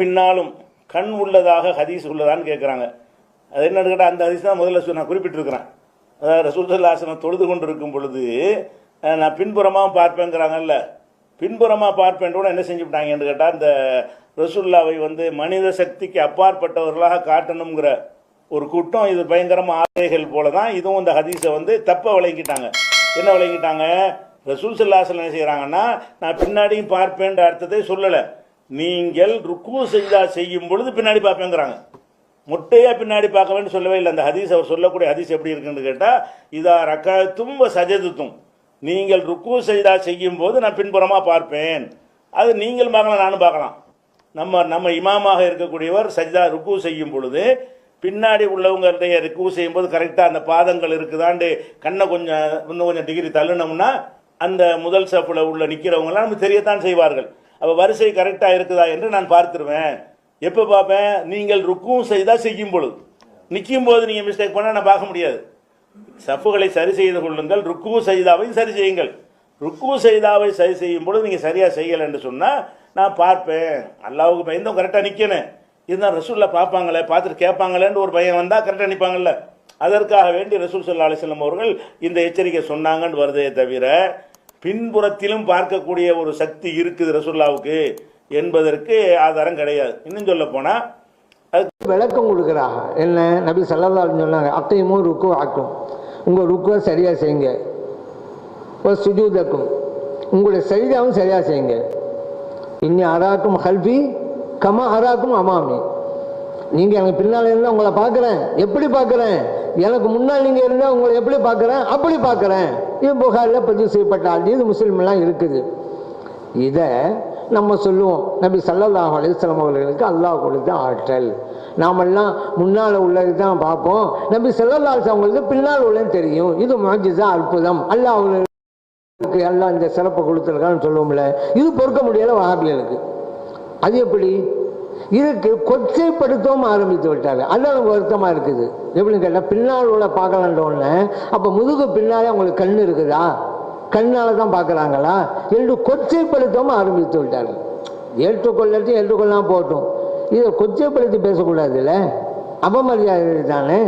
பின்னாலும் கண் உள்ளதாக ஹதீஸ் உள்ளதான்னு கேட்குறாங்க அது என்னன்னு கேட்டால் அந்த ஹதீஸ் தான் முதல்ல நான் குறிப்பிட்டிருக்கிறேன். அதாவது ரசூசல்லாசனம் தொழுது கொண்டு இருக்கும் பொழுது நான் பின்புறமாக பார்ப்பேங்கிறாங்கல்ல. பின்புறமாக பார்ப்பேன் கூட என்ன செஞ்சுவிட்டாங்கன்னு கேட்டால் இந்த ரசூல்லாவை வந்து மனித சக்திக்கு அப்பாற்பட்டவர்களாக காட்டணுங்கிற ஒரு கூட்டம் இது பயங்கரமாக ஆதைகள் போல தான் இதுவும் இந்த ஹதீஸை வந்து தப்பாக விளங்கிட்டாங்க என்ன விளங்கிட்டாங்க ரசூல் சல்லாசல் என்ன செய்கிறாங்கன்னா நான் பின்னாடியும் பார்ப்பேன்ற அர்த்தத்தை சொல்லலை. நீங்கள் ருக்கு செய்தா செய்யும் பொழுது பின்னாடி பார்ப்பேங்கிறாங்க. முட்டையா பின்னாடி பார்க்கவேன்னு சொல்லவே இல்லை. அந்த ஹதீஸ் அவர் சொல்லக்கூடிய ஹதீஸ் எப்படி இருக்குன்னு கேட்டால் இதா ரக்கத்தும் சஜதுத்தும். நீங்கள் ருக்கு செய்தா செய்யும் போது நான் பின்புறமாக பார்ப்பேன். அது நீங்கள் பார்க்கலாம் நானும் பார்க்கலாம். நம்ம நம்ம இமாமாக இருக்கக்கூடியவர் சஜிதா ருக்கு செய்யும் பொழுது பின்னாடி உள்ளவங்கள்டைய ருக்கு செய்யும் போது கரெக்டாக அந்த பாதங்கள் இருக்குதாண்டு கண்ணை கொஞ்சம் இன்னும் கொஞ்சம் டிகிரி தள்ளுனோம்னா அந்த முதல் சஃபில் உள்ள நிற்கிறவங்களாம் நமக்கு தெரியத்தான் செய்வார்கள். அப்போ வரிசை கரெக்டாக இருக்குதா என்று நான் பார்த்துருவேன். எப்போ பார்ப்பேன்? நீங்கள் ருக்கும் செய்தால் செய்யும் பொழுது. நிற்கும் போது நீங்கள் மிஸ்டேக் பண்ணால் நான் பார்க்க முடியாது. சஃப்புகளை சரி செய்து கொள்ளுங்கள் ருக்கு செய்தாவை சரி செய்யுங்கள். ருக்கு செய்தாவை சரி செய்யும் பொழுது நீங்கள் சரியாக செய்யலை என்று சொன்னால் நான் பார்ப்பேன். அல்லாவுக்கு பயந்தும் கரெக்டாக நிற்கணும் இருந்தால் ரசூலில் பார்ப்பாங்களே பார்த்துட்டு கேட்பாங்களேன்னு ஒரு பையன் வந்தால் கரெக்டாக நிற்பாங்கல்ல அதற்காக வேண்டி ரசூல் சல்லா அலிஸ்லம் அவர்கள் இந்த எச்சரிக்கை சொன்னாங்கன்னு வருதே தவிர பின்புறத்திலும் பார்க்கக்கூடிய ஒரு சக்தி இருக்குது ரசூல்லாவுக்கு என்பதற்கு ஆதாரம் கிடையாது. இன்னும் சொல்ல போனால் விளக்கம் கொடுக்குறாங்க. என்ன? நபி சல்லல்லாஹு சொன்னாங்க அக்கையுமும் ருக்கு ஆக்கும் உங்கள் ருக்குவை சரியாக செய்யுங்க. ஒரு சுஜூதக்கும். உங்களுடைய சரிதாவும் சரியாக செய்யுங்க. இன்னி அராக்கும் ஹல்பி கமா அராக்கும் அமாமி. நீங்கள் எனக்கு பின்னால் இருந்தால் உங்களை பார்க்குறேன். எப்படி பார்க்குறேன்? எனக்கு முன்னால் நீங்கள் இருந்தால் உங்களை எப்படி பார்க்குறேன்? அப்படி பார்க்குறேன். இது புகாரில் பதிவு செய்யப்பட்ட ஆள் இது முஸ்லீம்லாம் இருக்குது. இதை நம்ம சொல்லுவோம். நபி சல்லாஹ் அலிஸ்லாம் அவர்களுக்கு அல்லாஹ் கொடுத்த ஆற்றல். நாமெல்லாம் முன்னால் உள்ளது தான் பார்ப்போம். நபி சல்லல்லாஹு அவங்களுக்கு பின்னால் உள்ளது தெரியும். இது மாஜிதா அற்புதம். அல்லாஹ் அவங்களுக்கு எல்லாம் இந்த சிறப்பை கொடுத்துருக்கான்னு சொல்லுவோம்ல. இது பொறுக்க முடியாத வஹாபிகளுக்கு. அது எப்படி? இதுக்கு கொச்சைப்படுத்தவும் ஆரம்பித்து விட்டார் அதான் வருத்தமாக இருக்குது. எப்படின்னு கேட்டால் பின்னால் உள்ள பார்க்கலான்றோடனே அப்போ முதுகு பின்னாலே அவங்களுக்கு கண் இருக்குதா? கண்ணால் தான் பார்க்குறாங்களா? என்று கொச்சைப்படுத்தவும் ஆரம்பித்து விட்டார் ஏற்றுக்கொள்ளட்டும் ஏற்றுக்கொள்ளாமல் போட்டும் இதை கொச்சைப்படுத்தி பேசக்கூடாதுல்ல? அபமரியாதை தானே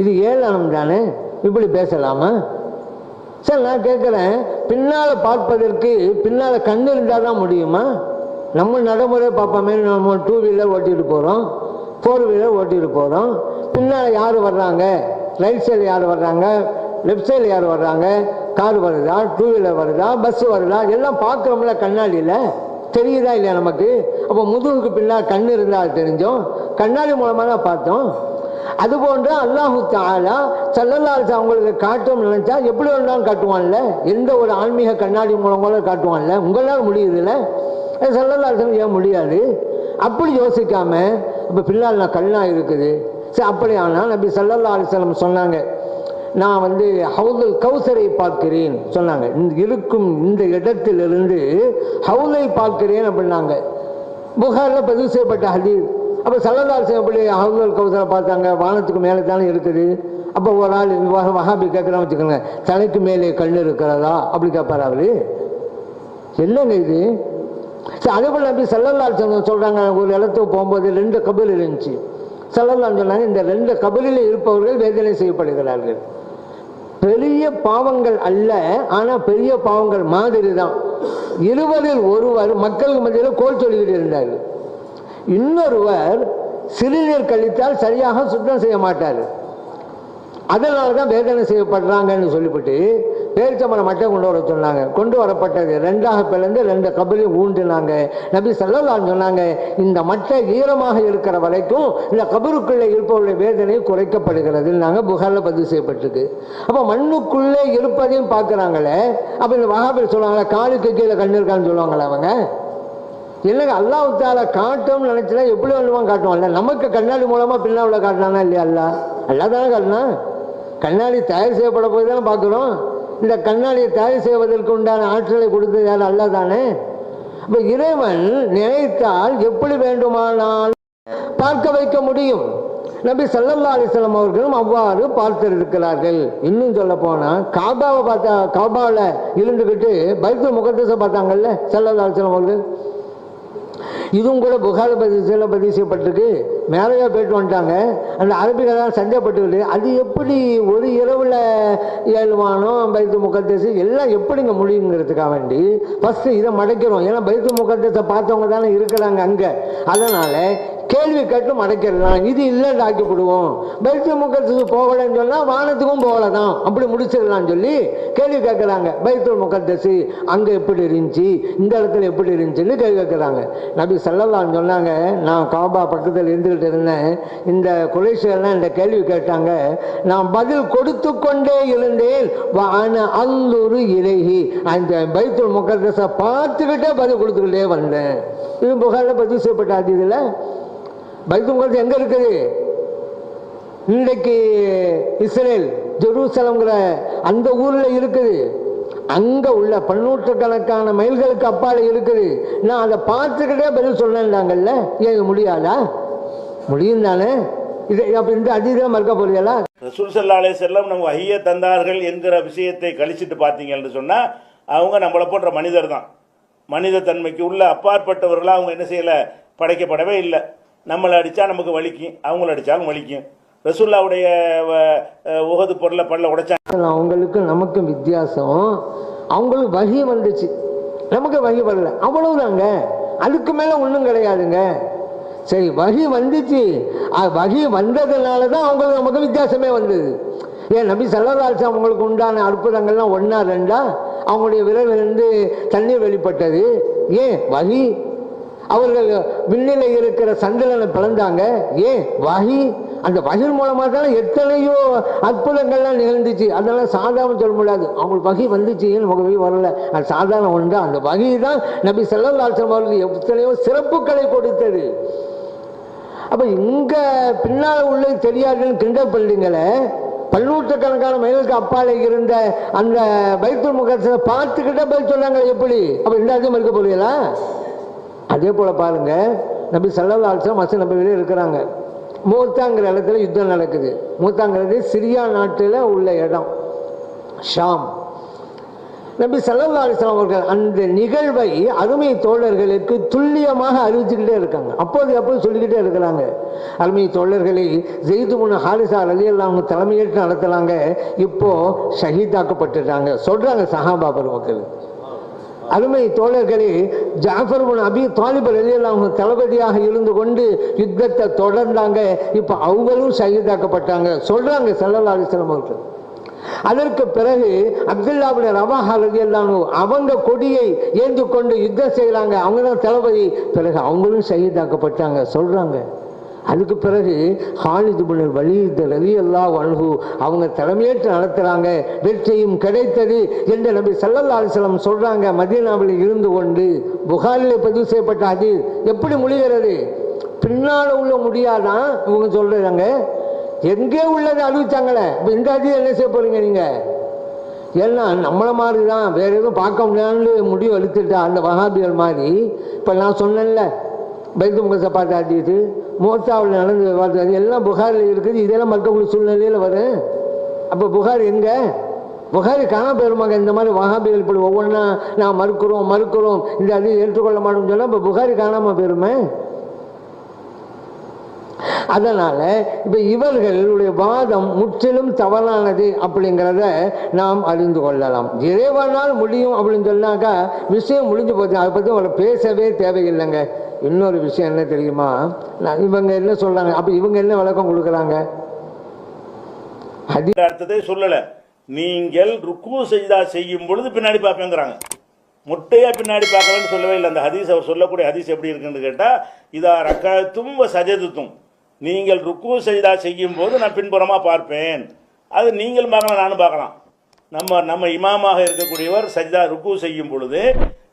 இது ஏளனம் தானே? இப்படி பேசலாமா? சரி நான் கேட்குறேன். பின்னால் பார்ப்பதற்கு பின்னால் கண் இருந்தால் தான் முடியுமா? நம்ம நடைமுறை பார்ப்போமே நம்ம டூ வீலர் ஓட்டிட்டு போகிறோம் ஃபோர் வீலர் ஓட்டிட்டு போகிறோம் பின்னால் யார் வர்றாங்க? ரைட் சைடு யார் வர்றாங்க? லெஃப்ட் சைடு யார் வர்றாங்க? கார் வருதா? டூ வீலர் வருதா? பஸ் வருதா? எல்லாம் பார்க்குறோம்ல கண்ணாடியில். தெரியுதா இல்லையா நமக்கு? அப்போ முதுகுக்கு பின்னால் கண் இருந்தால் தெரிஞ்சோம். கண்ணாடி மூலமாக தான் பார்த்தோம். அதுபோன்று அல்லாஹு தாலா சல்லல்லாஹு அவங்களுக்கு காட்டும் நினைச்சா எப்படி வேணாலும் காட்டுவான்ல? எந்த ஒரு ஆன்மீக கண்ணாடி மூலம் கூட காட்டுவான்ல? உங்களால் முடியுதுல்ல சல்லல்லாஹு ஏன் முடியாது? அப்படி யோசிக்காம இப்போ பின்னால் நான் கண்ணா இருக்குது. சரி அப்படி ஆனால் நபி சல்லல்லா அலிஸ்லம் சொன்னாங்க நான் வந்து ஹவுதுல் கௌசரை பார்க்கிறேன் சொன்னாங்க. இந்த இருக்கும் இந்த இடத்திலிருந்து ஹவுலை பார்க்கிறேன் அப்படின்னாங்க. புகாரில் பதிவு செய்யப்பட்ட ஹதீஸ். அப்போ சல்லல்லாசன் அப்படி ஹவுதுல் கௌசரை பார்த்தாங்க. வானத்துக்கு மேலே தானே இருக்குது. அப்போ ஒரு ஆள் வஹ- வஹாபி கேட்குறான்னு வச்சுக்கோங்க தலைக்கு மேலே கண் இருக்கிறதா? அப்படி கேட்பார் அவரு. என்னங்க இது? அதே போல் நம்பி செல்லல்லால் சொல்கிறாங்க ஒரு இடத்துக்கு போகும்போது ரெண்டு கபில் இருந்துச்சு. சல்லல்லான்னு சொன்னாங்க இந்த ரெண்டு கபிலில் இருப்பவர்கள் வேதனை செய்யப்படுகிறார்கள். பெரிய பாவங்கள் அல்ல ஆனால் பெரிய பாவங்கள் மாதிரி தான் இருவரில் ஒருவர் மக்களுக்கு மத்தியில் கோல் சொல்லிக்கிட்டு இருந்தார். இன்னொருவர் சிறுநீர் கழித்தால் சரியாக சுத்தம் செய்ய மாட்டார். அதனால தான் வேதனை செய்யப்படுறாங்கன்னு சொல்லிவிட்டு பேரிச்சம்பளம் மட்டை கொண்டு வர சொன்னாங்க. கொண்டு வரப்பட்டது ரெண்டாக பிளந்து ரெண்டு கபலையும் ஊண்டினாங்க நபி சல்லல்லான்னு சொன்னாங்க இந்த மட்டை ஈரமாக இருக்கிற வரைக்கும் இந்த கபருக்குள்ளே இருப்பவருடைய வேதனை குறைக்கப்படுகிறது நாங்கள் புகாரில் பதிவு செய்யப்பட்டிருக்கு. அப்போ மண்ணுக்குள்ளே இருப்பதையும் பார்க்குறாங்களே அப்போ இந்த வகாபில் சொல்லுவாங்களே காலுக்கு கீழே கண்ணு இருக்கான்னு சொல்லுவாங்களே அவங்க? இல்லைங்க அல்லாஹ் தால காட்டும் நினைச்சா எப்படி வேணுமா காட்டுவான்ல நமக்கு கண்ணாடி மூலமா உள்ள காட்டினானா இல்லையா அல்ல அல்லா தானே காட்டினா? கண்ணாடி தயார் செய்யப்பட போய் தானே பார்க்குறோம். இந்த கண்ணாடியை தயார் செய்வதற்கு உண்டான ஆற்றலை கொடுத்தது யார்? அல்லா தானே இப்போ இறைவன் நினைத்தால் எப்படி வேண்டுமானால் பார்க்க வைக்க முடியும். நபி சல்லல்லா அலிஸ்லாம் அவர்களும் அவ்வாறு பார்த்திருக்கிறார்கள். இன்னும் சொல்ல போனால் காபாவை பார்த்தா காபாவில் இருந்துக்கிட்டு பைத்து முகத்தசை பார்த்தாங்கல்ல சல்லல்லா அலிஸ்லாம் அவர்கள்? இதுவும் கூட புகார் பதிசில் பதிவு செய்யப்பட்டிருக்கு. மேலேயே போயிட்டு வந்துட்டாங்க. அந்த அரபிகளாம் சந்தேகப்பட்டுக்கிட்டு அது எப்படி ஒரு இரவில் ஏழு வானம் பைத்து முகத்தேசு எல்லாம் எப்படிங்க முடியுங்கிறதுக்காக வேண்டி ஃபஸ்ட்டு இதை மடைக்கிறோம். ஏன்னா பைத்து முகத்தேசை பார்த்தவங்க தானே இருக்கிறாங்க அங்கே. அதனால் கேள்வி கேட்டு மடைக்கிறலாம் இது இல்லைன்னு ஆக்கிவிடுவோம் பைத்திய முக்கத்துக்கு போகலன்னு சொன்னால் வானத்துக்கும் போகல தான் அப்படி முடிச்சிடலாம்னு சொல்லி கேள்வி கேட்குறாங்க. பைத்துல் முக்கத்தசு அங்கே எப்படி இருந்துச்சு? இந்த இடத்துல எப்படி இருந்துச்சுன்னு கேள்வி கேட்குறாங்க. நபி செல்லலான்னு சொன்னாங்க நான் காபா பக்கத்தில் இருந்துக்கிட்டு இருந்தேன். இந்த குறைஷியெல்லாம் இந்த கேள்வி கேட்டாங்க. நான் பதில் கொடுத்து கொண்டே இருந்தேன் வான அல்லுரு இலகி அந்த பைத்துல் முக்கத்தசை பார்த்துக்கிட்டே பதில் கொடுத்துக்கிட்டே வந்தேன். இது புகாரில் பதிவு செய்யப்பட்ட அதில் பைபிள் முகத்தஸ் எங்கே இருக்குது? இன்றைக்கு இஸ்ரேல் ஜெருசலம்ங்கிற அந்த ஊரில் இருக்குது. அங்கே உள்ள பன்னூற்றுக்கணக்கான மைல்களுக்கு அப்பால் இருக்குது. நான் அதை பார்த்துக்கிட்டே பதில் சொன்னேன்டாங்கல்ல ஏன் இது முடியாதா? முடியும் தானே? இதை அப்போ இந்த அதிகம் மறுக்க போறீங்களா? ரசூல் சல்லா செல்லம் நம்ம ஐய தந்தார்கள் என்கிற விஷயத்தை கழிச்சிட்டு பார்த்தீங்கன்னு சொன்னால் அவங்க நம்மளை போன்ற மனிதர் தான் மனித தன்மைக்கு உள்ள அப்பாற்பட்டவர்களாக அவங்க என்ன செய்யலை? படைக்கப்படவே இல்லை. நம்மளை அடித்தா நமக்கு வலிக்கும் அவங்கள அடித்தாலும் வலிக்கும். ரசூல்லாவுடைய வ- உகது பொருளை பல்ல உடைச்சா அவங்களுக்கு நமக்கும் வித்தியாசம். அவங்களுக்கு வகி வந்துச்சு. நமக்கு வகி வரல. அவ்வளவுதாங்க. அதுக்கு மேலே ஒன்றும் கிடையாதுங்க. சரி வகி வந்துச்சு. வகி வந்ததுனால தான் அவங்களுக்கு நமக்கு வித்தியாசமே வந்தது. ஏன் நபி சல்லராஜா அவங்களுக்கு உண்டான அற்புதங்கள்லாம் ஒன்றா ரெண்டா? அவங்களுடைய விரலிலிருந்து தண்ணீர் வெளிப்பட்டது. ஏன் வகி அவர்கள் விண்ணில இருக்கிற சந்திரனை பிறந்தாங்க ஏன்? வகி. அந்த வகி மூலமாக தானே எத்தனையோ அற்புதங்கள்லாம் நிகழ்ந்துச்சு. அதெல்லாம் சாதாரண சொல்ல முடியாது. அவங்களுக்கு வகி வந்துச்சு முகவே வரல. அது சாதாரண ஒன்று அந்த வகி தான் நபி செல்லல்லாசம் அவர்கள் எத்தனையோ சிறப்புகளை கொடுத்தது. அப்போ இங்கே பின்னால் உள்ள தெரியாதுன்னு கிண்டல் பள்ளிங்களை பல்லூற்றுக்கணக்கான மைலுக்கு அப்பாலே இருந்த அந்த பைத்துல் முகத்தை பார்த்துக்கிட்ட பதில் சொன்னாங்க எப்படி? அப்போ இந்த அதிகம் இருக்க போறீங்களா? அதே போல் பாருங்கள் நபி சல்லல்லா அலிஸ்லாம் மச நபிகளே இருக்கிறாங்க. மூத்தாங்கிற இடத்துல யுத்தம் நடக்குது. மூத்தாங்கிறது சிரியா நாட்டில் உள்ள இடம். ஷாம். நபி சல்லல்லா அலிஸ்லாம் அவர்கள் அந்த நிகழ்வை அருமை தோழர்களுக்கு துல்லியமாக அறிவிச்சுக்கிட்டே இருக்காங்க. அப்போது அப்போது சொல்லிக்கிட்டே இருக்கிறாங்க. அருமை தோழர்களை ஜெயிது முன் ஹாரிசா அலி அவங்க தலைமையேற்று நடத்துகிறாங்க இப்போது ஷஹீதாக்கப்பட்டுட்டாங்க. சொல்கிறாங்க சஹாபா பெருமக்கள். அருமை தோழர்களே ஜாஃபர் அபி தாலிப் அலியல் அவங்க தளபதியாக இருந்து கொண்டு யுத்தத்தை தொடர்ந்தாங்க. இப்போ அவங்களும் சகிதாக்கப்பட்டாங்க சொல்றாங்க சல்லல்லா அலிஸ்லாம் அவர்கள். அதற்கு பிறகு அப்துல்லாவுடைய ரவாஹா ரலியல்லாஹு அவங்க கொடியை ஏந்து கொண்டு யுத்தம் செய்கிறாங்க அவங்க தான் தளபதி. பிறகு அவங்களும் சகிதாக்கப்பட்டாங்க சொல்றாங்க. அதுக்கு பிறகு ஹாலிது புனல் வலியுறுத்த ரவி அல்லா வல்கு அவங்க தலைமையேற்று நடத்துகிறாங்க வெற்றியும் கிடைத்தது என்று நபி சல்லல்லா அலிஸ்லாம் சொல்றாங்க. மதீனாவில் இருந்து கொண்டு புகாரில் பதிவு செய்யப்பட்ட அது எப்படி முடிகிறது? பின்னால் உள்ள முடியாதான் இவங்க சொல்கிறாங்க எங்கே உள்ளதை அறிவிச்சாங்களே? இப்போ இந்த அதிகம் என்ன செய்ய போகிறீங்க நீங்கள் ஏன்னா நம்மளை மாதிரி தான் வேறு எதுவும் பார்க்க முடியாதுன்னு முடிவு எடுத்துட்டா அந்த வகாபியல் மாதிரி. இப்போ நான் சொன்னேன்ல பைத்து முகத்தை பார்த்து ஆட்டிட்டு மோத்தாவில் நடந்து பார்த்தது எல்லாம் புகாரில் இருக்குது இதெல்லாம் மறுக்கக்கூடிய சூழ்நிலையில் வரும். அப்போ புகார் எங்கே? புகாரி காணாம போயிருமாங்க இந்த மாதிரி வகாபிகள் இப்படி ஒவ்வொன்றா நான் மறுக்கிறோம் மறுக்கிறோம் இந்த அது ஏற்றுக்கொள்ள மாட்டோம்னு சொன்னால் இப்போ புகாரி காணாமல் போயிருமே? அதனால இப்ப இவர்களுடைய வாதம் முற்றிலும் தவறானது அப்படிங்கிறத நாம் அறிந்து கொள்ளலாம். இறைவனால் முடியும் அப்படின்னு சொன்னாக்கா விஷயம் முடிஞ்சு போச்சு. அதை பற்றி அவரை பேசவே தேவையில்லைங்க. இன்னொரு விஷயம் என்ன தெரியுமா? நான் இவங்க என்ன சொல்றாங்க அப்ப இவங்க என்ன விளக்கம் கொடுக்குறாங்க? ஹதி அர்த்தத்தை சொல்லல. நீங்கள் ருக்கு செய்தா செய்யும் பொழுது பின்னாடி பார்ப்பேங்கிறாங்க. முட்டையா பின்னாடி பார்க்கலன்னு சொல்லவே இல்லை. அந்த ஹதீஸ் அவர் சொல்லக்கூடிய ஹதீஸ் எப்படி இருக்குன்னு கேட்டா இதா ரக்கத்தும் சஜதுத்தும். நீங்கள் ருக்கு செய்தா செய்யும் போது நான் பின்புறமா பார்ப்பேன். அது நீங்கள் பார்க்கலாம் நானும் பார்க்கலாம். நம்ம நம்ம இமாமாக இருக்கக்கூடியவர் சஜிதா ருக்கு செய்யும் பொழுது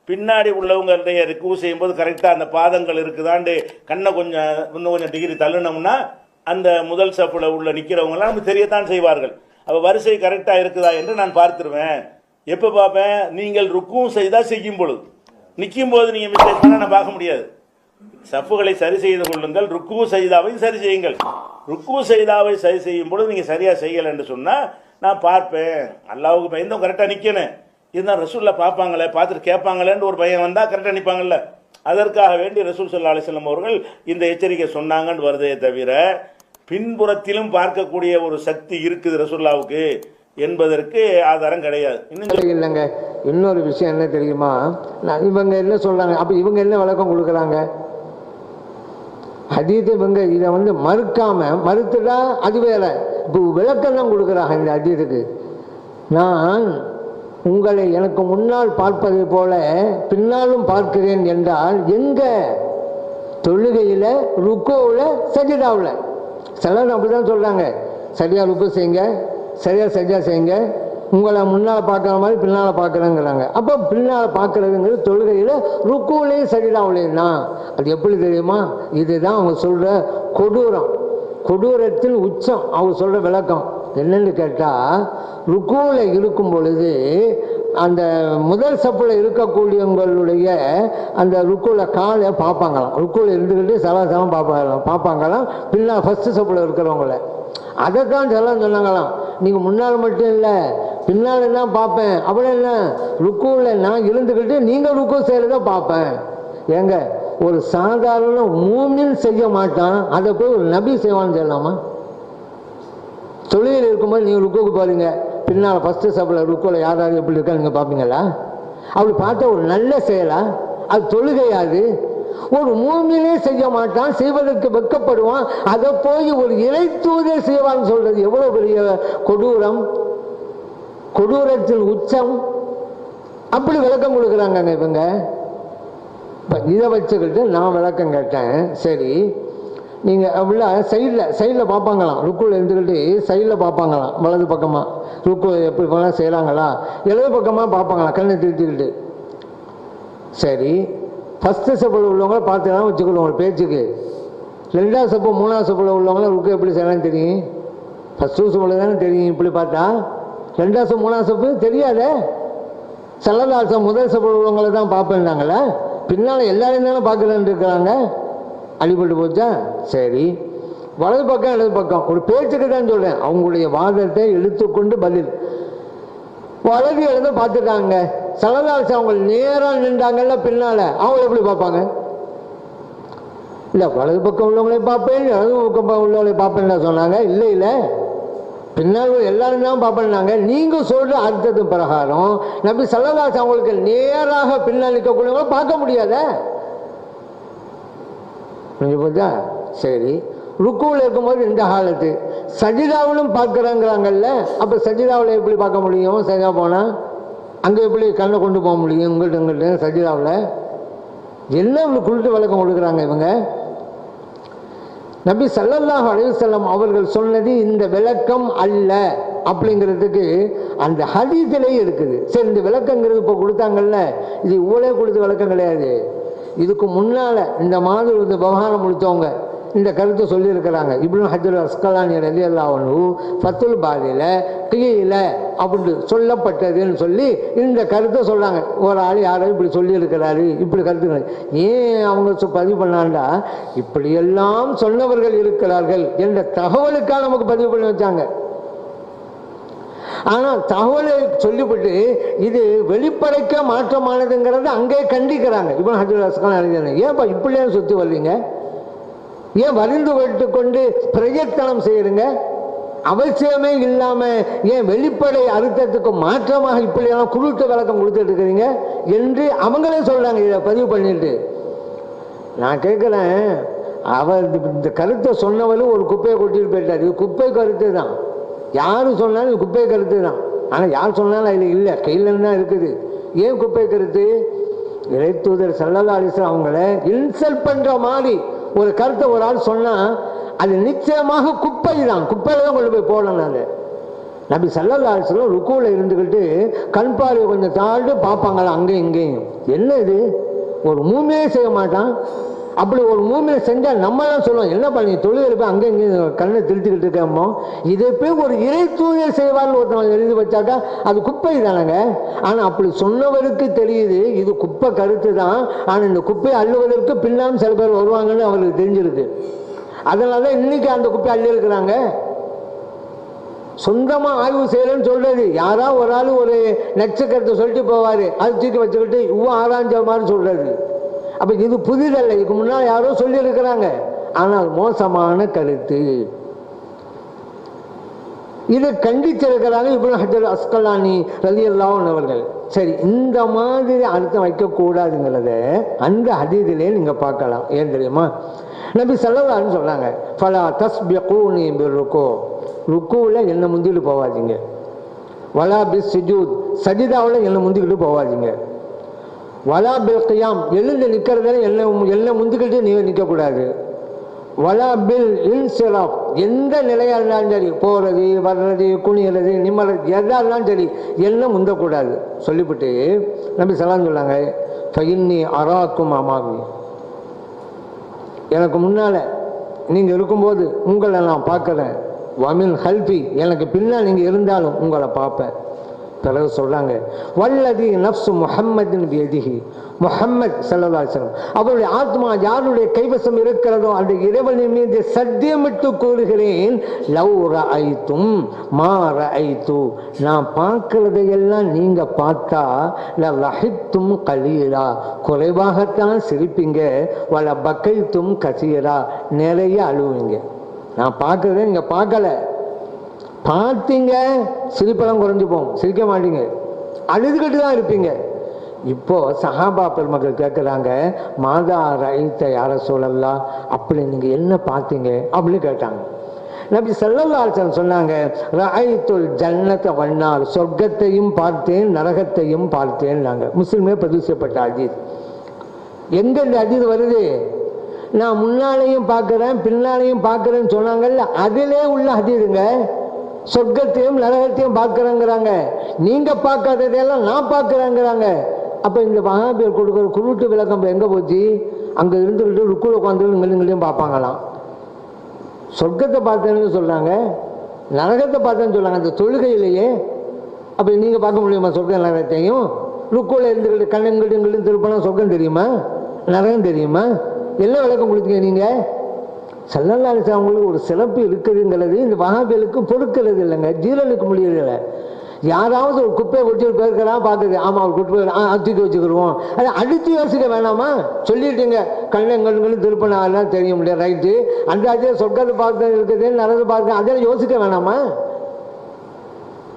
பின்னாடி உள்ளவங்களுடைய ருக்கு செய்யும் போது கரெக்டாக அந்த பாதங்கள் இருக்குதாண்டு கண்ணை கொஞ்சம் இன்னும் கொஞ்சம் டிகிரி தள்ளுனோம்னா அந்த முதல் சப்பில் உள்ள நிற்கிறவங்களாம் நமக்கு தெரியத்தான் செய்வார்கள். அப்போ வரிசை கரெக்டாக இருக்குதா என்று நான் பார்த்துருவேன். எப்போ பார்ப்பேன்? நீங்கள் ருக்கும் செய்தால் செய்யும் பொழுது. நிற்கும் போது நீங்கள் மிஸ்டேக் பண்ணால் நான் பார்க்க முடியாது. சப்புகளை சரி செய்து கொள்ளுங்கள் ருக்கு செய்தாவை சரி செய்யுங்கள். ருக்கு செய்தாவை சரி செய்யும் பொழுது நீங்கள் சரியாக செய்யலை என்று சொன்னால் நான் பார்ப்பேன். அல்லாவுக்கு பயந்தும் கரெக்டாக நிற்கணும் இருந்தால் ரசூலில் பார்ப்பாங்களே பார்த்துட்டு கேட்பாங்களேன்னு ஒரு பையன் வந்தால் கரெக்டாக நிற்பாங்கல்ல அதற்காக வேண்டி ரசூல் சல்லா அலிஸ்லம் அவர்கள் இந்த எச்சரிக்கை சொன்னாங்கன்னு வருதே தவிர பின்புறத்திலும் பார்க்கக்கூடிய ஒரு சக்தி இருக்குது ரசூல்லாவுக்கு என்பதற்கு ஆதாரம் கிடையாது. இன்னும் இல்லைங்க இன்னொரு விஷயம் என்ன தெரியுமா? நான் இவங்க என்ன சொல்கிறாங்க அப்போ இவங்க என்ன விளக்கம் கொடுக்குறாங்க? ஹதீத் இவங்க இதை வந்து மறுக்காம மறுத்துட்டா அது வேற. இப்போ விளக்கம் தான் கொடுக்குறாங்க இந்த அதீதுக்கு நான் உங்களை எனக்கு முன்னால் பார்ப்பதை போல பின்னாலும் பார்க்கிறேன் என்றால் எங்க? தொழுகையில ருக்கோவில் சஜிதாவில். சிலர் அப்படிதான் சொல்றாங்க. சரியா ருக்கு செய்யுங்க சரியா சஜா செய்யுங்க. உங்களை முன்னால் பார்க்குற மாதிரி பின்னால் பார்க்குறேங்கிறாங்க. அப்போ பின்னால் பார்க்குறதுங்கிறது தொழுகையில் ருக்குவிலையும் சஜிதாவிலையும் தான். அது எப்படி தெரியுமா? இதுதான் அவங்க சொல்கிற கொடூரம். கொடூரத்தின் உச்சம். அவங்க சொல்கிற விளக்கம். என்னென்னு கேட்டால் ருக்குவில் இருக்கும் பொழுது அந்த முதல் சப்பில் இருக்கக்கூடியவங்களுடைய அந்த ருக்குவில் காலை பார்ப்பாங்களாம். ருக்குவில் இருந்துக்கிட்டு சலாசலம் பார்ப்பாங்களாம். பார்ப்பாங்களாம். பின்னா ஃபஸ்ட்டு சப்பில் இருக்கிறவங்கள. அதை தான் சொன்னாங்களாம். நீங்கள் முன்னால் மட்டும் இல்லை பின்னால் தான் பார்ப்பேன். அப்படி என்ன? ருக்குவில் நான் இருந்துக்கிட்டு நீங்கள் ருக்கு செய்கிறத பார்ப்பேன். ஏங்க ஒரு சாதாரண மூமின் செய்ய மாட்டான். அதை போய் ஒரு நபி செய்வான்னு சொல்லலாமா? தொழுகையில் இருக்கும்போது நீங்கள் ருக்குக்கு பாருங்க பின்னால் ஃபஸ்ட்டு சப்பில் ருக்குவில் யார் யார் எப்படி இருக்கா நீங்கள் பார்ப்பீங்களா? அப்படி பார்த்தா ஒரு நல்ல செயலா? அது தொழுகையாது. ஒரு மூமிலே செய்ய மாட்டான் செய்வதற்கு வெட்கப்படுவான். அதை போய் ஒரு இறை தூதர் செய்வான்னு சொல்றது எவ்வளவு பெரிய கொடூரம்? கொடூரத்தின் உச்சம். அப்படி விளக்கம் கொடுக்குறாங்க இவங்க. இதை வச்சுக்கிட்டு நான் விளக்கம் கேட்டேன். சரி நீங்கள் உள்ள சைடில் சைடில் பார்ப்பாங்களாம். ருக்குவில் இருந்துக்கிட்டு சைடில் பார்ப்பாங்களாம் வலது பக்கமாக ருக்கு எப்படி போனால் செய்கிறாங்களா இடது பக்கமாக பார்ப்பாங்களாம் கண்ணை திருத்திக்கிட்டு. சரி. ஃபஸ்ட்டு செப்பில் உள்ளவங்கள பார்த்துக்கலாம் வச்சுக்கணும் ஒரு பேச்சுக்கு. ரெண்டாவது செப்பு மூணாவது செப்பில் உள்ளவங்கள ருக்கு எப்படி செய்யலாம்னு தெரியும்? ஃபஸ்ட்டு செப்பில் தானே தெரியும் இப்படி பார்த்தா? ரெண்டாவது செப்பு மூணாவது செப்பு தெரியாதே? செல்லதாசம் முதல் செப்பில் உள்ளவங்களை தான் பார்ப்பேன்னாங்களே? பின்னால் எல்லாரையும் தானே பார்க்கலன்னு இருக்கிறாங்க? அடிபட்டு போச்சா? சரி. வலது பக்கம் இடது பக்கம். ஒரு பேச்சுக்கு தான் சொல்கிறேன் அவங்களுடைய வாதத்தை எடுத்துக்கொண்டு பதில். வலது இடத பார்த்துட்டாங்க. சரதாசி அவங்க நேராக நின்றாங்கல்ல பின்னால். அவங்க எப்படி பார்ப்பாங்க? இல்லை வலது பக்கம் உள்ளவங்களே பார்ப்பேன் இடது பக்கம் உள்ளவங்களே பார்ப்பேன்னு சொன்னாங்க. இல்லை இல்லை. பின்னால் எல்லாரும் தான் பார்ப்பேன்னாங்க. நீங்கள் சொல்கிற அர்த்தத்தின் பிரகாரம் நம்பி சரதாசி அவங்களுக்கு நேராக பின்னால் நிற்கக்கூடியவங்கள பார்க்க முடியாதே? புரிஞ்சு சரி. ருக்குவில் இருக்கும்போது ரெண்டு ஹாலத்து சஜிதாவிலும் பார்க்குறாங்கிறாங்கல்ல அப்போ சஜிதாவில் எப்படி பார்க்க முடியும்? சரியாக போனால் அங்கே எப்படி கண்ணை கொண்டு போக முடியும்? உங்கள்கிட்ட உங்கள்கிட்ட சஜிதாவில் என்ன இவ்வளோ குளிட்டு விளக்கம் கொடுக்குறாங்க இவங்க? நபி சல்லல்லாஹ் அலையுசல்லம் அவர்கள் சொன்னது இந்த விளக்கம் அல்ல அப்படிங்கிறதுக்கு அந்த ஹதீஸிலே இருக்குது. சரி இந்த விளக்கங்கிறது இப்போ கொடுத்தாங்கல்ல இது இவ்வளோ கொடுத்த விளக்கம் கிடையாது. இதுக்கு முன்னால் இந்த மாதிரி இந்த விவகாரம் முடித்தவங்க இந்த கருத்தை சொல்லியிருக்கிறாங்க. இப்னு ஹஜர் அஸ்கலானி ரதி அல்லாஹு ஃபத்துல் பாலியில் கியில் அப்படி சொல்லப்பட்டதுன்னு சொல்லி இந்த கருத்தை சொல்கிறாங்க ஒரு ஆள் யாரோ இப்படி சொல்லியிருக்கிறாரு இப்படி கருத்துக்கள். ஏன் அவங்க சொ- பதிவு பண்ணாண்டா? இப்படியெல்லாம் சொன்னவர்கள் இருக்கிறார்கள் என்ற தகவலுக்காக நமக்கு பதிவு பண்ணி வச்சாங்க. ஆனால் தகவலை சொல்லிவிட்டு இது வெளிப்படைக்க மாற்றமானதுங்கிறது அங்கே கண்டிக்கிறாங்க. இவன் ஹஜர் அஸ்கலான் எழுதின ஏன்பா இப்படியே சுற்றி வர்றீங்க? ஏன் வரிந்து வைத்து கொண்டு பிரயத்தனம் செய்யுங்க அவசியமே இல்லாமல் ஏன் வெளிப்படை அர்த்தத்துக்கு மாற்றமாக இப்படியெல்லாம் குருட்டு விளக்கம் கொடுத்துட்டு இருக்கிறீங்க என்று அவங்களே சொல்கிறாங்க இதை பதிவு பண்ணிட்டு. நான் கேட்குறேன் அவர் இந்த- இந்த கருத்தை சொன்னவரும் ஒரு குப்பையை கொட்டிட்டு போயிட்டார். இது குப்பை கருத்து தான் யார் சொன்னாலும் இது குப்பை கருத்து தான். ஆனால் யார் சொன்னாலும் அதில் இல்லை கையில் தான் இருக்குது. ஏன் குப்பை கருத்து? இறைத்தூதர் சல்லல்லா அலிஸ்லாம் அவங்கள இன்சல்ட் பண்ணுற மாதிரி ஒரு கருத்தை ஒரு ஆள் சொன்னால் அது நிச்சயமாக குப்பை தான். குப்பையில் தான் கொண்டு போய் போடணும் நான் நபி சல்லல்லா அலிஸ்லாம் ருக்குவில் இருந்துக்கிட்டு கண் பார்வை கொஞ்சம் தாழ்ந்து பார்ப்பாங்களா அங்கேயும் இங்கேயும். என்ன இது? ஒரு மூமியே செய்ய மாட்டான்? அப்படி ஒரு மூமியை செஞ்சால் நம்மளாம் சொல்லுவோம் என்ன பண்ணி தொழுதல் போய் அங்கே இங்கேயும் கண்ணை திருத்திக்கிட்டு இருக்கோமோ இதை போய் ஒரு இறை தூயல் செய்வார்னு ஒருத்தவங்க எழுதி வச்சாக்கா அது குப்பை தானங்க? ஆனால் அப்படி சொன்னவருக்கு தெரியுது இது குப்பை கருத்து தான். ஆனால் இந்த குப்பையை அள்ளுவதற்கு பின்னால் சில பேர் வருவாங்கன்னு அவருக்கு தெரிஞ்சிருக்கு. அதனால தான் இன்னைக்கு அந்த குப்பை அள்ளி இருக்கிறாங்க. ஆய்வு செய்யலன்னு சொல்றது. யாரா ஒரு ஆள் ஒரு நட்சக்கரத்தை சொல்லிட்டு போவார். அது தூக்கி வச்சுக்கிட்டு இவ்வளோ ஆராய்ஞ்ச மாதிரி சொல்றது. அப்ப இது புதிதல்ல. இதுக்கு முன்னால் யாரோ சொல்லியிருக்கிறாங்க. ஆனால் மோசமான கருத்து. இதை கண்டிச்சிருக்கிறாங்க இப்போ ஹஜர் அஸ்கலானி ரலி அவர்கள். சரி இந்த மாதிரி அர்த்தம் வைக்கக்கூடாதுங்கிறத அந்த ஹதீதிலே நீங்கள் பார்க்கலாம். ஏன் தெரியுமா? நபி சல்லல்லான்னு சொன்னாங்க ஃபலா தஸ்பிகூனி பிர்ருக்கோ ருக்குவில் என்னை முந்திக்கிட்டு போவாதீங்க வலா பி சிஜூத். சஜிதாவில் என்னை முந்திக்கிட்டு போவாதீங்க வலா பில் கியாம். எழுந்து நிற்கிறதுல என்ன என்ன முந்திக்கிட்டு நீ நிற்கக்கூடாது வலா பில் இன்சிராப். எந்த நிலையாக இருந்தாலும் சரி போகிறது வர்றது குனிகிறது நிம்மறது எதா இருந்தாலும் சரி என்ன முந்தக்கூடாது. சொல்லிவிட்டு நம்பி சலாம் சொன்னாங்க ஃபைன்னி அராக்கும் அமாவி. எனக்கு முன்னால் நீங்கள் இருக்கும்போது உங்களை நான் பார்க்குறேன். வமின் ஹல்பி. எனக்கு பின்னால் நீங்கள் இருந்தாலும் உங்களை பார்ப்பேன். பிறகு சொல்றாங்க வல்லதி நப்சு முஹம்மதின் எதிகி முஹம்மத் சல்லல்லாஹம் அவருடைய ஆத்மா யாருடைய கைவசம் இருக்கிறதோ அந்த இறைவனின் மீது சத்தியமிட்டு கூறுகிறேன். லவ் ஐத்தும் மா ஐத்து நான் பார்க்கிறதையெல்லாம் நீங்க பார்த்தா ல ரஹித்தும் கலீலா. குறைவாகத்தான் சிரிப்பீங்க வல பக்கைத்தும் கசீரா. நிறைய அழுவீங்க. நான் பார்க்கறதை நீங்க பார்க்கல. பார்த்தீங்க சிரிப்பெல்லாம் குறைஞ்சு போகும் சிரிக்க மாட்டீங்க. அழுதுகிட்டு தான் இருப்பீங்க. இப்போ சஹாபா பெருமக்கள் கேட்குறாங்க மாதா ரைத்த யார சொல்லலாம் அப்படி நீங்கள் என்ன பார்த்தீங்க? அப்படின்னு கேட்டாங்க. நபி சல்லல்லாஹன் சொன்னாங்க ரஐத்துல் ஜன்னத்தை வண்ணார் சொர்க்கத்தையும் பார்த்தேன் நரகத்தையும் பார்த்தேன் நாங்கள் முஸ்லிமே பதிவு செய்யப்பட்ட அஜீத் எங்க இந்த அஜீத் வருது? நான் முன்னாலையும் பார்க்குறேன் பின்னாலையும் பார்க்குறேன்னு சொன்னாங்கல்ல அதிலே உள்ள அதீதுங்க சொர்க்கத்தையும் நரகத்தையும் பார்க்குறேங்கிறாங்க. நீங்கள் பார்க்காததையெல்லாம் நான் பார்க்குறேங்கிறாங்க. அப்போ இந்த மகாபீர் கொடுக்குற குருட்டு விளக்கம் எங்கே போச்சு? அங்கே இருந்துக்கிட்டு ருக்குள் உட்காந்துட்டு எங்களையும் பார்ப்பாங்களாம். சொர்க்கத்தை பார்த்தேன்னு சொல்கிறாங்க நரகத்தை பார்த்தேன்னு சொல்கிறாங்க அந்த தொழுகையிலேயே. அப்போ நீங்கள் பார்க்க முடியுமா? சொர்க்க நரகத்தையும் ருக்குள்ள இருந்துக்கிட்டு கண்ணங்கிட்டு இங்கிட்டும் திருப்பணம் சொர்க்கம் தெரியுமா? நரகம் தெரியுமா? என்ன விளக்கம் கொடுத்தீங்க நீங்கள் சல்லல்லா அவங்களுக்கு ஒரு சிறப்பு இருக்குதுங்கிறது இந்த வகாபிகளுக்கு பொறுக்கிறது இல்லைங்க. ஜீரனுக்கு முடியல யாராவது ஒரு குப்பையை கொட்டிட்டு போயிருக்கிறான் பார்க்குது. ஆமாம் அவர் கொட்டு ஆ அது வச்சுக்கிடுவோம் அதை அடுத்து யோசிக்க வேணாமா? சொல்லிட்டீங்க. கண்ணங்களும் திருப்பணம் அதெல்லாம் தெரிய முடியாது. ரைட்டு அந்த அதே சொர்க்கத்தை பார்த்து இருக்குது நல்லது பார்க்க அதெல்லாம் யோசிக்க வேணாமா?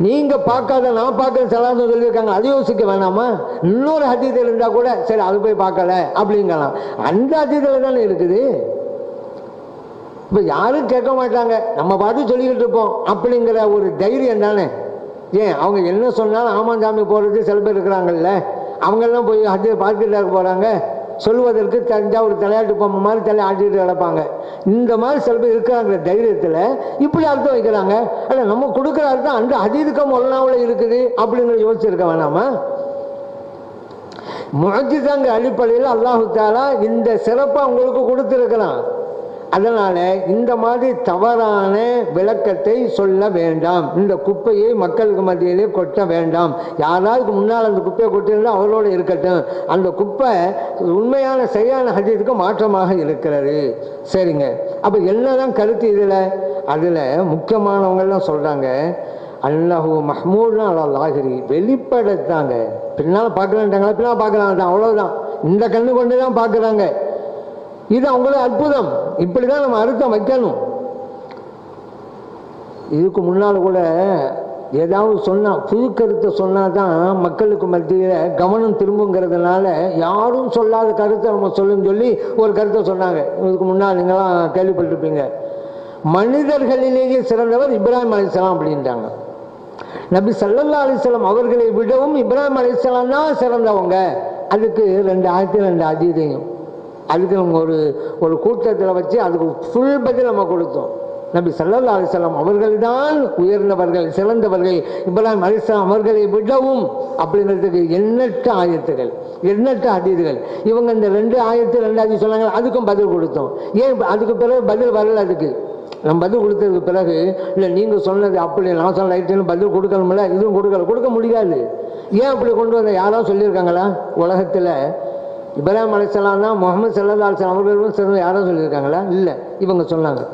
நீங்க பார்க்காத நான் பார்க்க சலாசம் சொல்லியிருக்காங்க அது யோசிக்க வேணாமா? இன்னொரு ஹதீதில் இருந்தால் கூட சரி அது போய் பார்க்கல அப்படிங்கலாம். அந்த ஹதீதில் தானே இருக்குது? இப்போ யாரும் கேட்க மாட்டாங்க. நம்ம பார்த்து சொல்லிக்கிட்டு இருப்போம். அப்படிங்கிற ஒரு தைரியம் தானே. ஏன்? அவங்க என்ன சொன்னாலும் ஆமாஞ்சாமி போகிறது சில பேர் இருக்கிறாங்கல்ல. அவங்கெல்லாம் போய் அது பார்த்துட்டு இருக்க போகிறாங்க சொல்வதற்கு தெரிஞ்சா ஒரு தலையாட்டு பொம்மை மாதிரி தலை ஆட்டிட்டு கிடப்பாங்க. இந்த மாதிரி சில பேர் இருக்கிறாங்க தைரியத்தில் இப்படி அர்த்தம் வைக்கிறாங்க. அல்ல நம்ம கொடுக்குற அர்த்தம் அந்த அதீதுக்கம் ஒல்லாவில் இருக்குது அப்படிங்கிற யோசிச்சிருக்க வேணாமா? முகஜிதாங்க அடிப்படையில் அல்லாஹு தாலா இந்த சிறப்பை உங்களுக்கு கொடுத்துருக்கிறான். அதனால இந்த மாதிரி தவறான விளக்கத்தை சொல்ல வேண்டாம். இந்த குப்பையை மக்களுக்கு மத்தியிலே கொட்ட வேண்டாம். யாராவது முன்னால் அந்த குப்பையை கொட்டிருந்தா அவளோட இருக்கட்டும். அந்த குப்பை உண்மையான சரியான ஹதீஸுக்கு மாற்றமாக இருக்கிறது. சரிங்க. அப்போ என்னதான் கருத்து இதில்? அதில் முக்கியமானவங்கள்லாம் சொல்கிறாங்க அல்லாஹூ மஹ்மூட்னா அல்லா லாகிரி பின்னால் பார்க்கலான்ட்டாங்களா? பின்னால் பார்க்கலான்ட்டான் அவ்வளோதான் இந்த கண்ணு கொண்டு தான் பார்க்குறாங்க. இது அவங்களுக்கு அற்புதம். இப்படி தான் நம்ம அர்த்தம் வைக்கணும். இதுக்கு முன்னால் கூட ஏதாவது சொன்னால் புது கருத்தை சொன்னால் தான் மக்களுக்கு மத்தியில் கவனம் திரும்புங்கிறதுனால யாரும் சொல்லாத கருத்தை நம்ம சொல்லுன்னு சொல்லி ஒரு கருத்தை சொன்னாங்க. இதுக்கு முன்னால் நீங்களாம் கேள்விப்பட்டிருப்பீங்க. மனிதர்களிலேயே சிறந்தவர் இப்ராஹிம் அலிஸ்லாம் அப்படின்ட்டாங்க. நபி சல்லல்லா அலிஸ்லாம் அவர்களை விடவும் இப்ராஹிம் அலிஸ்லாம் தான் சிறந்தவங்க. அதுக்கு ரெண்டு ஆயிரத்தி ரெண்டு அதீதையும் அதுக்கு நம்ம ஒரு ஒரு கூட்டத்தில் வச்சு அதுக்கு ஃபுல் பதில் நம்ம கொடுத்தோம். நபி சல்லல்லா அலிஸ்லாம் அவர்கள் தான் உயர்ந்தவர்கள் சிறந்தவர்கள். இப்ராஹிம் அலிஸ்லாம் அவர்களை விடவும் அப்படிங்கிறதுக்கு எண்ணற்ற ஆயத்துகள் எண்ணற்ற அதீதுகள் இவங்க இந்த ரெண்டு ஆயிரத்து ரெண்டு அதி சொன்னாங்க அதுக்கும் பதில் கொடுத்தோம். ஏன் அதுக்கு பிறகு பதில் வரல அதுக்கு. நம்ம பதில் கொடுத்ததுக்கு பிறகு இல்லை நீங்கள் சொன்னது அப்படி நான் சொன்ன ரைட்டுன்னு பதில் கொடுக்கணும்ல இதுவும் கொடுக்கல. கொடுக்க முடியாது. ஏன் அப்படி கொண்டு வந்த யாராவது சொல்லியிருக்காங்களா? உலகத்தில் இப்ராஹிம் அலிஸ்லாம் தான் முகமது சல்லா அலிஸ்லாம் அவர்களும் சிறந்த யாரும் சொல்லியிருக்காங்களா? இல்லை. இவங்க சொன்னாங்க.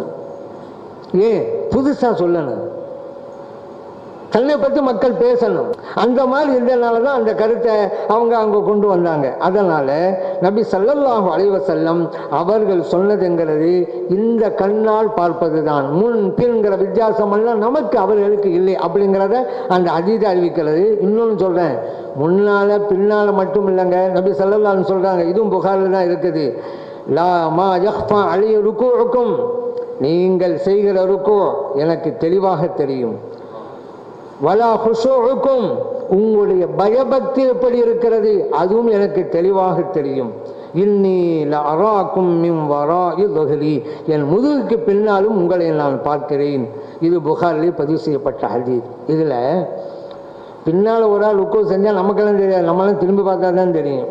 ஏன்? புதுசாக சொல்லணும். தன்னை பற்றி மக்கள் பேசணும். அந்த மாதிரி இருந்தனால தான் அந்த கருத்தை அவங்க அங்கே கொண்டு வந்தாங்க. அதனால் நபி சல்லல்லாஹு அலைஹி செல்லம் அவர்கள் சொன்னதுங்கிறது இந்த கண்ணால் பார்ப்பது தான் முன் பின்கிற வித்தியாசமெல்லாம் நமக்கு அவர்களுக்கு இல்லை அப்படிங்கிறத அந்த அதீத அறிவிக்கிறது. இன்னொன்று சொல்கிறேன் முன்னால் பின்னால் மட்டும் இல்லைங்க. நபி சல்லல்லான்னு சொல்கிறாங்க இதுவும் புகாரில் தான் இருக்குது. லா மா யஹ்ஃபா அலைய ருக்குக்கும் நீங்கள் செய்கிற ருக்கு எனக்கு தெளிவாக தெரியும். வலா ஹுஷூக்கும் உங்களுடைய பயபக்தி எப்படி இருக்கிறது? அதுவும் எனக்கு தெளிவாக தெரியும். இன்னி அராக்கும் மின் வரா தொகரி என் முதுகுக்கு பின்னாலும் உங்களை நான் பார்க்கிறேன். இது புகாரிலே பதிவு செய்யப்பட்ட ஹதீஸ். இதில் பின்னால் ஒரு ஆள் உட்கோ செஞ்சால் நமக்கெல்லாம் தெரியாது. நம்மளாம் திரும்பி பார்த்தா தான் தெரியும்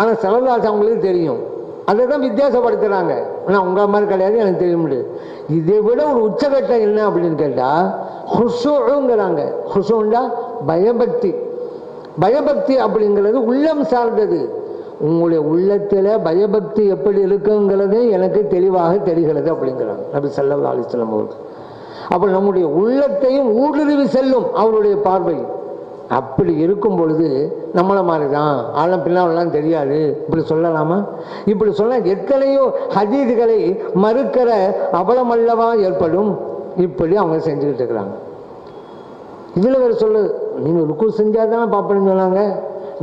ஆனால் செலவாசம் அவங்களுக்கு தெரியும். அதை தான் வித்தியாசப்படுத்துகிறாங்க ஆனால் உங்கள் மாதிரி கிடையாது எனக்கு தெரிய முடியாது. இதை விட ஒரு உச்சகட்டம் என்ன அப்படின்னு கேட்டால் ஹுசுங்கிறாங்க ஹுசுண்டா பயபக்தி. பயபக்தி அப்படிங்கிறது உள்ளம் சார்ந்தது. உங்களுடைய உள்ளத்தில் பயபக்தி எப்படி இருக்குங்கிறது எனக்கு தெளிவாக தெரிகிறது அப்படிங்கிறாங்க. நபி சல்லா அலிஸ்லாம் அவர்கள். அப்போ நம்முடைய உள்ளத்தையும் ஊடுருவி செல்லும் அவருடைய பார்வை. அப்படி இருக்கும் பொழுது நம்மளை மாதிரி தான் ஆழம் பின்னாலாம் தெரியாது. இப்படி சொல்லலாமா? இப்படி சொன்ன எத்தனையோ ஹதீதுகளை மறுக்கிற அவலமல்லவா ஏற்படும்? இப்படி அவங்க செஞ்சுக்கிட்டு இருக்கிறாங்க. இதில் வேறு சொல்லு நீங்கள் ருக்கு செஞ்சால் தானே பார்ப்பேன்னு சொன்னாங்க.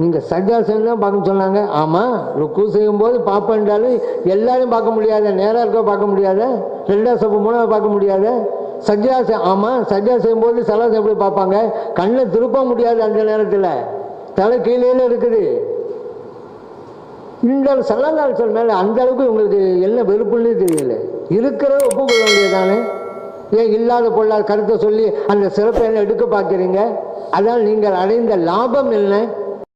நீங்கள் சஜா செஞ்சா பார்க்க சொன்னாங்க. ஆமாம் ருக்கு செய்யும்போது பார்ப்பேன்றாலும் எல்லாரும் பார்க்க முடியாத? நேராக இருக்க பார்க்க முடியாத? ரெண்டாம் சப்பு மூணாவது பார்க்க முடியாத? சஜ்ஜா ஆமாம் சஜ்ஜா செய்யும்போது சலாசம் எப்படி பார்ப்பாங்க? கண்ணை திருப்ப முடியாது அந்த நேரத்தில். தலை கீழே இருக்குது. இந்த சல்லல்லாஹு சொல் மேலே அந்த அளவுக்கு உங்களுக்கு என்ன வெறுப்புன்னே தெரியல. இருக்கிற ஒப்புக்கொள்ள வேண்டியதானே ஏன் இல்லாத பொருளாத கருத்தை சொல்லி அந்த சிறப்பை என்ன எடுக்க பார்க்குறீங்க? அதனால் நீங்கள் அடைந்த லாபம் என்ன?